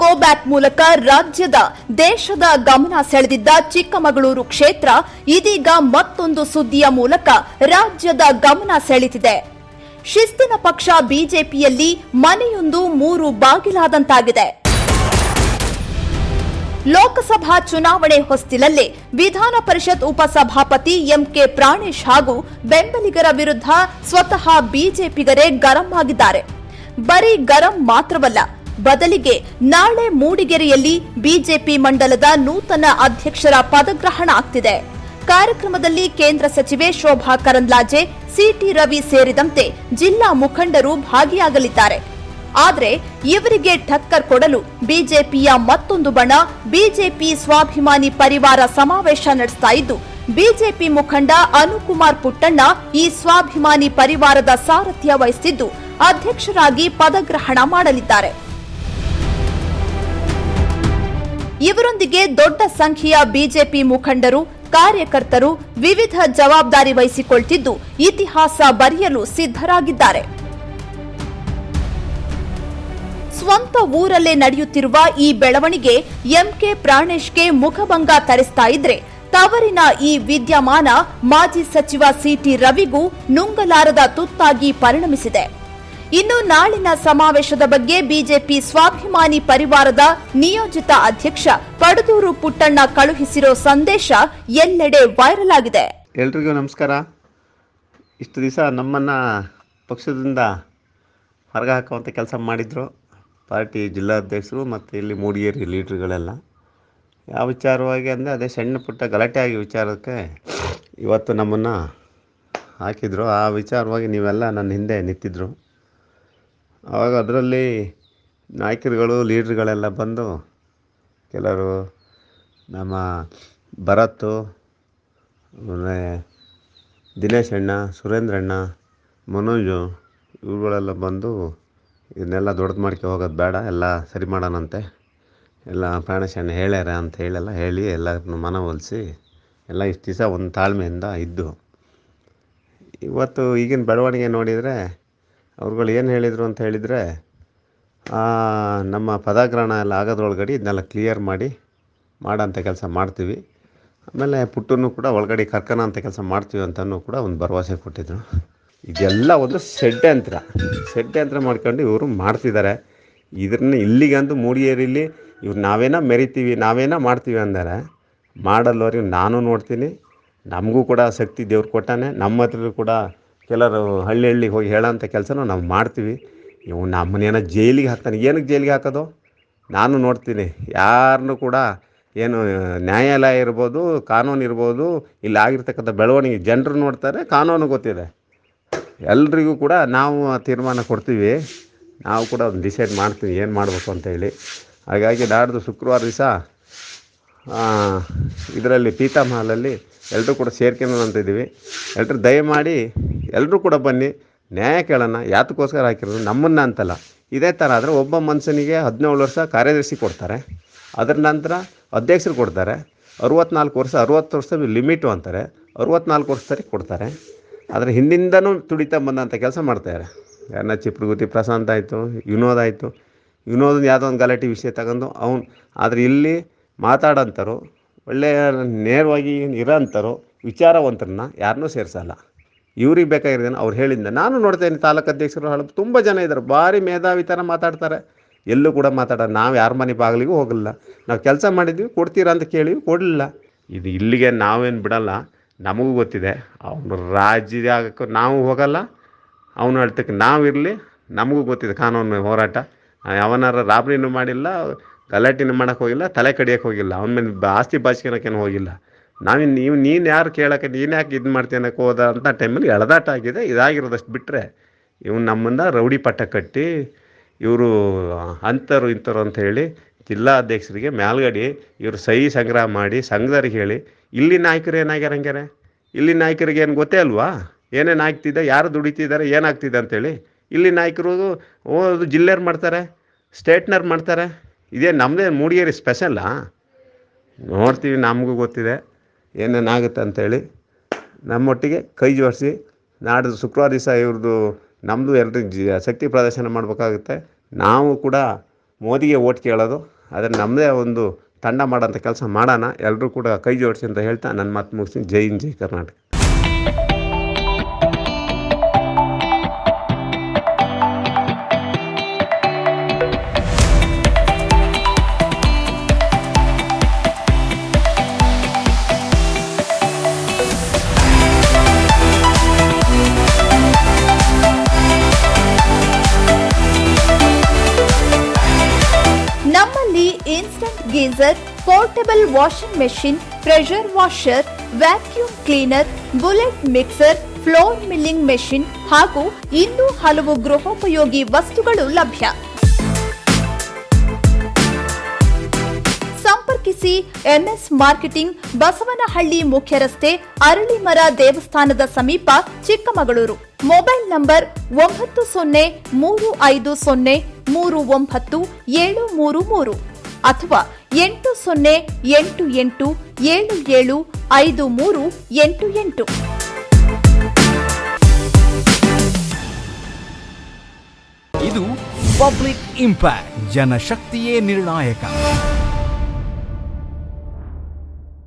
Go back ಮೂಲಕ ರಾಜ್ಯದ, ದೇಶದ ಗಮನ ಸೆಳೆದಿದ್ದ ಚಿಕ್ಕಮಗಳೂರು ಕ್ಷೇತ್ರ ಇದೀಗ ಮತ್ತೊಂದು ಸುದ್ದಿಯ ಮೂಲಕ ರಾಜ್ಯದ ಗಮನ ಸೆಳೆದಿದೆ. ಶಿಸ್ತಿನ ಪಕ್ಷ ಬಿಜೆಪಿಯಲ್ಲಿ ಮನೆಯೊಂದು ಮೂರು ಬಾಗಿಲಾದಂತಾಗಿದೆ. ಲೋಕಸಭಾ ಚುನಾವಣೆ ಹೊಸ್ತಿಲಲ್ಲಿ ವಿಧಾನ ಪರಿಷತ್ ಉಪಸಭಾಪತಿ ಎಂಕೆ ಪ್ರಾಣೇಶ್ ಹಾಗೂ ಬೆಂಬಲಿಗರ ವಿರುದ್ಧ ಸ್ವತಃ ಬಿಜೆಪಿಗರೇ ಗರಂ ಆಗಿದ್ದಾರೆ. ಬರೀ ಗರಂ ಮಾತ್ರವಲ್ಲ ಬದಲಿಗೆ ನಾಳೆ ಮೂಡಿಗೆರೆಯಲ್ಲಿ ಬಿಜೆಪಿ ಮಂಡಲದ ನೂತನ ಅಧ್ಯಕ್ಷರ ಪದಗ್ರಹಣ ಆಗ್ತಿದೆ. ಕಾರ್ಯಕ್ರಮದಲ್ಲಿ ಕೇಂದ್ರ ಸಚಿವೆ ಶೋಭಾ ಕರಂದ್ಲಾಜೆ, ಸಿಟಿ ರವಿ ಸೇರಿದಂತೆ ಜಿಲ್ಲಾ ಮುಖಂಡರು ಭಾಗಿಯಾಗಲಿದ್ದಾರೆ. ಆದರೆ ಇವರಿಗೆ ಠಕ್ಕರ್ ಕೊಡಲು ಬಿಜೆಪಿಯ ಮತ್ತೊಂದು ಬಣ ಬಿಜೆಪಿ ಸ್ವಾಭಿಮಾನಿ ಪರಿವಾರ ಸಮಾವೇಶ ನಡೆಸ್ತಾ ಇದ್ದು, ಬಿಜೆಪಿ ಮುಖಂಡ ಅನುಕುಮಾರ್ ಪುಟ್ಟಣ್ಣ ಈ ಸ್ವಾಭಿಮಾನಿ ಪರಿವಾರದ ಸಾರಥ್ಯ ವಹಿಸಿದ್ದು ಅಧ್ಯಕ್ಷರಾಗಿ ಪದಗ್ರಹಣ ಮಾಡಲಿದ್ದಾರೆ. ಇವರೊಂದಿಗೆ ದೊಡ್ಡ ಸಂಖ್ಯೆಯ ಬಿಜೆಪಿ ಮುಖಂಡರು, ಕಾರ್ಯಕರ್ತರು ವಿವಿಧ ಜವಾಬ್ದಾರಿ ವಹಿಸಿಕೊಳ್ತಿದ್ದು ಇತಿಹಾಸ ಬರೆಯಲು ಸಿದ್ಧರಾಗಿದ್ದಾರೆ. ಸ್ವಂತ ಊರಲ್ಲೇ ನಡೆಯುತ್ತಿರುವ ಈ ಬೆಳವಣಿಗೆ ಎಂಕೆ ಪ್ರಾಣೇಶ್ಗೆ ಮುಖಭಂಗ ತರಿಸ್ತಾ ಇದ್ರೆ ತವರಿನ ಈ ವಿದ್ಯಮಾನ ಮಾಜಿ ಸಚಿವ ಸಿಟಿ ರವಿಗೂ ನುಂಗಲಾರದ ತುತ್ತಾಗಿ ಪರಿಣಮಿಸಿದೆ. ಇನ್ನು ನಾಳಿನ ಸಮಾವೇಶದ ಬಗ್ಗೆ ಬಿಜೆಪಿ ಸ್ವಾಭಿಮಾನಿ ಪರಿವಾರದ ನಿಯೋಜಿತ ಅಧ್ಯಕ್ಷ ಪಡದೂರು ಪುಟ್ಟಣ್ಣ ಕಳುಹಿಸಿರೋ ಸಂದೇಶ ಎಲ್ಲೆಡೆ ವೈರಲ್ ಆಗಿದೆ. ಎಲ್ರಿಗೂ ನಮಸ್ಕಾರ. ಇಷ್ಟು ದಿವಸ ನಮ್ಮನ್ನ ಪಕ್ಷದಿಂದ ಹೊರಗೆ ಹಾಕುವಂಥ ಕೆಲಸ ಮಾಡಿದರು ಪಾರ್ಟಿ ಜಿಲ್ಲಾಧ್ಯಕ್ಷರು ಮತ್ತು ಇಲ್ಲಿ ಮೂಡಿಗೇರಿ ಲೀಡ್ರ್ಗಳೆಲ್ಲ. ಯಾವ ವಿಚಾರವಾಗಿ ಅಂದರೆ ಅದೇ ಸಣ್ಣ ಪುಟ್ಟ ಗಲಾಟೆ ಆಗಿ ವಿಚಾರಕ್ಕೆ ಇವತ್ತು ನಮ್ಮನ್ನು ಹಾಕಿದರು. ಆ ವಿಚಾರವಾಗಿ ನೀವೆಲ್ಲ ನನ್ನ ಹಿಂದೆ ನಿಂತಿದ್ರು. ಆವಾಗ ಅದರಲ್ಲಿ ನಾಯಕರುಗಳು, ಲೀಡ್ರುಗಳೆಲ್ಲ ಬಂದು ಕೆಲವರು ನಮ್ಮ ಭರತ್ತು ಆಮೇಲೆ ದಿನೇಶ್ ಅಣ್ಣ, ಸುರೇಂದ್ರ ಅಣ್ಣ, ಮನೋಜು ಇವುಗಳೆಲ್ಲ ಬಂದು ಇದನ್ನೆಲ್ಲ ದೊಡ್ಡದು ಮಾಡ್ಕೊ ಹೋಗೋದು ಬೇಡ, ಎಲ್ಲ ಸರಿ ಮಾಡೋಣಂತೆ. ಎಲ್ಲ ಪ್ರಾಣೇಶ್ ಅಣ್ಣ ಹೇಳ್ಯಾರ ಅಂತ ಹೇಳೆಲ್ಲ ಹೇಳಿ ಎಲ್ಲರನ್ನು ಮನವೊಲಿಸಿ ಎಲ್ಲ ಇಷ್ಟು ದಿವಸ ಒಂದು ತಾಳ್ಮೆಯಿಂದ ಇದ್ದು. ಇವತ್ತು ಈಗಿನ ಬೆಳವಣಿಗೆ ನೋಡಿದರೆ ಅವ್ರುಗಳು ಏನು ಹೇಳಿದರು ಅಂತ ಹೇಳಿದರೆ ನಮ್ಮ ಪದಗ್ರಹಣ ಎಲ್ಲ ಆಗೋದ್ರೊಳಗಡೆ ಇದನ್ನೆಲ್ಲ ಕ್ಲಿಯರ್ ಮಾಡಿ ಮಾಡೋಂಥ ಕೆಲಸ ಮಾಡ್ತೀವಿ. ಆಮೇಲೆ ಪುಟ್ಟನ್ನು ಕೂಡ ಒಳಗಡೆ ಕರ್ಕಣ ಅಂತ ಕೆಲಸ ಮಾಡ್ತೀವಿ ಅಂತಲೂ ಕೂಡ ಒಂದು ಭರವಸೆ ಕೊಟ್ಟಿದ್ರು. ಇದೆಲ್ಲ ಒಂದು ಷಡ್ಯಂತ್ರ. ಷಡ್ಯಂತ್ರ ಮಾಡ್ಕೊಂಡು ಇವರು ಮಾಡ್ತಿದ್ದಾರೆ. ಇದನ್ನ ಇಲ್ಲಿಗಂದು ಮೂಡಿಗೇರಿಲಿ ಇವ್ರು ನಾವೇನೋ ಮೆರಿತೀವಿ, ನಾವೇನೋ ಮಾಡ್ತೀವಿ ಅಂದರೆ ಮಾಡಲ್ಲವ್ರಿಗೆ ನಾನು ನೋಡ್ತೀನಿ. ನಮಗೂ ಕೂಡ ಶಕ್ತಿ ದೇವ್ರು ಕೊಟ್ಟಾನೆ, ನಮ್ಮ ಹತ್ರ ಕೂಡ ಕೆಲವರು ಹಳ್ಳಿ ಹಳ್ಳಿಗೆ ಹೋಗಿ ಹೇಳೋಂಥ ಕೆಲಸನೂ ನಾವು ಮಾಡ್ತೀವಿ. ಇವು ನಮ್ಮನೇನ ಜೈಲಿಗೆ ಹಾಕ್ತಾನೆ. ಏನಕ್ಕೆ ಜೈಲಿಗೆ ಹಾಕೋದು? ನಾನು ನೋಡ್ತೀನಿ. ಯಾರನ್ನೂ ಕೂಡ ಏನು ನ್ಯಾಯಾಲಯ ಇರ್ಬೋದು, ಕಾನೂನು ಇರ್ಬೋದು, ಇಲ್ಲಿ ಆಗಿರ್ತಕ್ಕಂಥ ಬೆಳವಣಿಗೆ ಜನರು ನೋಡ್ತಾರೆ, ಕಾನೂನು ಗೊತ್ತಿದೆ. ಎಲ್ರಿಗೂ ಕೂಡ ನಾವು ತೀರ್ಮಾನ ಕೊಡ್ತೀವಿ. ನಾವು ಕೂಡ ಡಿಸೈಡ್ ಮಾಡ್ತೀವಿ, ಏನು ಮಾಡಬೇಕು ಅಂತೇಳಿ ಹಾಗಾಗಿ ನಾಡ್ದು ಶುಕ್ರವಾರ ದಿವಸ ಇದರಲ್ಲಿ ಪೀತಾ ಮಹಲಲ್ಲಿ ಎಲ್ಲರೂ ಕೂಡ ಸೇರ್ಕೊಳ್ಳೋಣ ಅಂತ ಇದ್ದೀವಿ ಎಲ್ಲರೂ ದಯಮಾಡಿ ಎಲ್ಲರೂ ಕೂಡ ಬನ್ನಿ. ನ್ಯಾಯ ಕೇಳೋಣ, ಯಾತಕ್ಕೋಸ್ಕರ ಹಾಕಿರೋದು ನಮ್ಮನ್ನ ಅಂತಲ್ಲ. ಇದೇ ಥರ ಆದರೆ ಒಬ್ಬ ಮನುಷ್ಯನಿಗೆ ಹದಿನೇಳು ವರ್ಷ ಕಾರ್ಯದರ್ಶಿ ಕೊಡ್ತಾರೆ. ಅದರ ನಂತರ ಅಧ್ಯಕ್ಷರು ಕೊಡ್ತಾರೆ. ಅರುವತ್ನಾಲ್ಕು ವರ್ಷ, ಅರುವತ್ತು ವರ್ಷ ಲಿಮಿಟು ಅಂತಾರೆ. ಅರುವತ್ನಾಲ್ಕು ವರ್ಷದಲ್ಲಿ ಕೊಡ್ತಾರೆ. ಆದರೆ ಹಿಂದಿಂದನೂ ತುಡಿತಾ ಬಂದಂಥ ಕೆಲಸ ಮಾಡ್ತಾಯಿದ್ದಾರೆ ಯಾರನ್ನ ಚಿಪ್ರಗುತಿ ಪ್ರಶಾಂತ್ ಆಯಿತು, ವಿನೋದ್ ಆಯಿತು. ವಿನೋದ್ ಯಾವುದೋ ಒಂದು ಗಲಾಟೆ ವಿಷಯ ತಗೊಂಡು ಅವ್ನು ಆದರೆ ಇಲ್ಲಿ ಮಾತಾಡೋಂಥರು ಒಳ್ಳೆಯ ನೇರವಾಗಿ ಇರೋಂಥರು ವಿಚಾರವಂತರನ್ನ ಯಾರನ್ನೂ ಸೇರಿಸಲ್ಲ. ಇವ್ರಿಗೆ ಬೇಕಾಗಿರೋದೇನು ಅವ್ರು ಹೇಳಿದ್ದ ನಾನು ನೋಡ್ತೇನೆ ತಾಲೂಕು ಅಧ್ಯಕ್ಷರು ಹಳ. ತುಂಬ ಜನ ಇದ್ದಾರೆ ಭಾರಿ ಮೇಧಾವಿ ಥರ ಮಾತಾಡ್ತಾರೆ. ಎಲ್ಲೂ ಕೂಡ ಮಾತಾಡ ನಾವು ಯಾರ ಮನೆ ಬಾಗಿಲಿಗೂ ಹೋಗಲ್ಲ ನಾವು ಕೆಲಸ ಮಾಡಿದ್ವಿ, ಕೊಡ್ತೀರಾ ಅಂತ ಕೇಳಿ ಕೊಡಲಿಲ್ಲ. ಇದು ಇಲ್ಲಿಗೆ ನಾವೇನು ಬಿಡಲ್ಲ. ನಮಗೂ ಗೊತ್ತಿದೆ. ಅವನು ರಾಜ್ಯಕ್ಕೆ ನಾವು ಹೋಗಲ್ಲ. ಅವನು ನಾವು ನಾವಿರಲಿ ನಮಗೂ ಗೊತ್ತಿದೆ ಕಾನೂನು ಹೋರಾಟ. ಯಾವನಾರ ರಾಬರಿನೂ ಮಾಡಿಲ್ಲ. ಗಲಾಟೆನೂ ಮಾಡೋಕ್ಕೆ ಹೋಗಿಲ್ಲ, ತಲೆ ಕಡಿಯೋಕ್ಕೆ ಹೋಗಿಲ್ಲ, ಅವನ ಮೇಲೆ ಆಸ್ತಿ ಬಾಚ್ಕೊಳಕ್ಕೇನು ಹೋಗಿಲ್ಲ. ನಾವಿನ್ನು ನೀವು ನೀನು ಯಾರು ಕೇಳಕ್ಕೆ, ನೀನು ಯಾಕೆ ಇದು ಮಾಡ್ತೀನಿ ಹೋದ ಅಂತ ಟೈಮಲ್ಲಿ ಎಳೆದಾಟ ಆಗಿದೆ, ಇದಾಗಿರೋದಷ್ಟು ಬಿಟ್ಟರೆ ಇವ್ನು ನಮ್ಮನ್ನ ರೌಡಿ ಪಟ್ಟ ಕಟ್ಟಿ, ಇವರು ಅಂತರು ಇಂಥರು ಅಂತ ಹೇಳಿ ಜಿಲ್ಲಾ ಅಧ್ಯಕ್ಷರಿಗೆ ಮೇಲ್ಗಡೆ ಇವರು ಸಹಿ ಸಂಗ್ರಹ ಮಾಡಿ ಸಂಘದವ್ರಿಗೆ ಹೇಳಿ, ಇಲ್ಲಿ ನಾಯಕರು ಏನಾಗ್ಯಾರ ಹಂಗಾರೆ ಇಲ್ಲಿ ನಾಯಕರಿಗೆ ಏನು ಗೊತ್ತೇ ಅಲ್ವಾ? ಏನೇನು ಆಗ್ತಿದೆ, ಯಾರು ದುಡಿತಿದ್ದಾರೆ ಏನಾಗ್ತಿದೆ ಅಂತೇಳಿ, ಇಲ್ಲಿ ನಾಯಕರು ಓ ಅದು ಜಿಲ್ಲೆಯವ್ರು ಮಾಡ್ತಾರೆ ಸ್ಟೇಟ್ನವ್ರು ಮಾಡ್ತಾರೆ. ಇದೇ ನಮ್ಮದೇ ಮೂಡಿಗೆರೆ ಸ್ಪೆಷಲ್ಲಾ ನೋಡ್ತೀವಿ, ನಮಗೂ ಗೊತ್ತಿದೆ. ಏನೇನಾಗುತ್ತೆ ಅಂತೇಳಿ. ನಮ್ಮೊಟ್ಟಿಗೆ ಕೈ ಜೋಡಿಸಿ, ನಾಡ್ದು ಶುಕ್ರವಾರ ದಿವಸ ಇವ್ರದ್ದು ನಮ್ಮದು ಎಲ್ರಿಗೂ ಶಕ್ತಿ ಪ್ರದರ್ಶನ ಮಾಡಬೇಕಾಗುತ್ತೆ. ನಾವು ಕೂಡ ಮೋದಿಗೆ ಓಟ್ ಕೇಳೋದು. ಆದರೆ ನಮ್ಮದೇ ಒಂದು ತಂಡ ಮಾಡೋಂಥ ಕೆಲಸ ಮಾಡೋಣ. ಎಲ್ಲರೂ ಕೂಡ ಕೈ ಜೋಡಿಸಿ ಅಂತ ಹೇಳ್ತಾ ನನ್ನ ಮಾತು ಮುಗಿಸ್ತೀನಿ. ಜೈ ಹಿಂದ್, ಜೈ ಕರ್ನಾಟಕ. ನಮ್ಮಲ್ಲಿ instant geyser portable washing machine pressure washer vacuum cleaner bullet mixer flour milling machine ಹಾಗೂ ಇನ್ನೂ ಹಲವು ಗೃಹೋಪಯೋಗಿ ವಸ್ತುಗಳು ಲಭ್ಯ. ಸಂಪರ್ಕಿಸಿ ಎಂಎಸ್ ಮಾರ್ಕೆಟಿಂಗ್ ಬಸವನಹಳ್ಳಿ ಮುಖ್ಯ ರಸ್ತೆ ಅರಳಿಮರ ದೇವಸ್ಥಾನದ ಸಮೀಪ ಚಿಕ್ಕಮಗಳೂರು. ಮೊಬೈಲ್ ನಂಬರ್ ಒಂಬತ್ತು ಸೊನ್ನೆ ಮೂರು ಐದು ಸೊನ್ನೆ ಮೂರು ಒಂಬತ್ತು ಏಳು ಮೂರು ಮೂರು ಅಥವಾ ಎಂಟು ಸೊನ್ನೆ ಎಂಟು ಎಂಟು ಏಳು ಏಳು ಐದು ಮೂರು ಎಂಟು ಎಂಟು. ಇದು ಪಬ್ಲಿಕ್ ಇಂಪ್ಯಾಕ್ಟ್, ಜನಶಕ್ತಿಯೇ ನಿರ್ಣಾಯಕ.